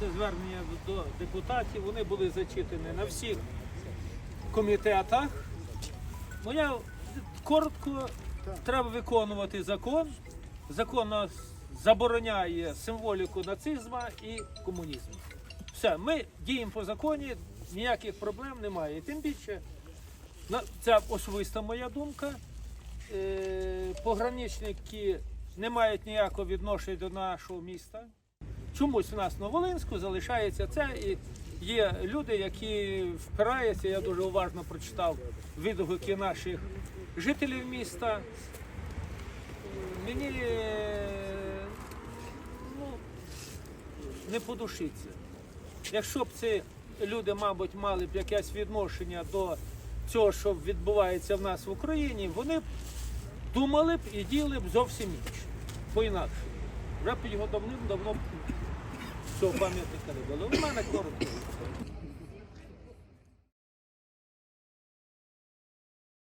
це звернення до депутатів. Вони були зачитані на всіх комітетах. Ну коротко, треба виконувати закон. Закон нас забороняє символіку нацизму і комунізму. Все, ми діємо по законі, ніяких проблем немає. Тим більше, це особиста моя думка. Е, Пограничники не мають ніякого відношення до нашого міста. Чомусь у нас на Волинську залишається це. І є люди, які впираються. Я дуже уважно прочитав відгуки наших жителів міста. Мені е, ну, не по душі. Якщо б ці люди, мабуть, мали б якесь відношення до цього, що відбувається в нас в Україні, вони б думали б і діяли б зовсім інше, по-інакше. Вже б його давним-давно б цього пам'ятника не було. У мене коротко.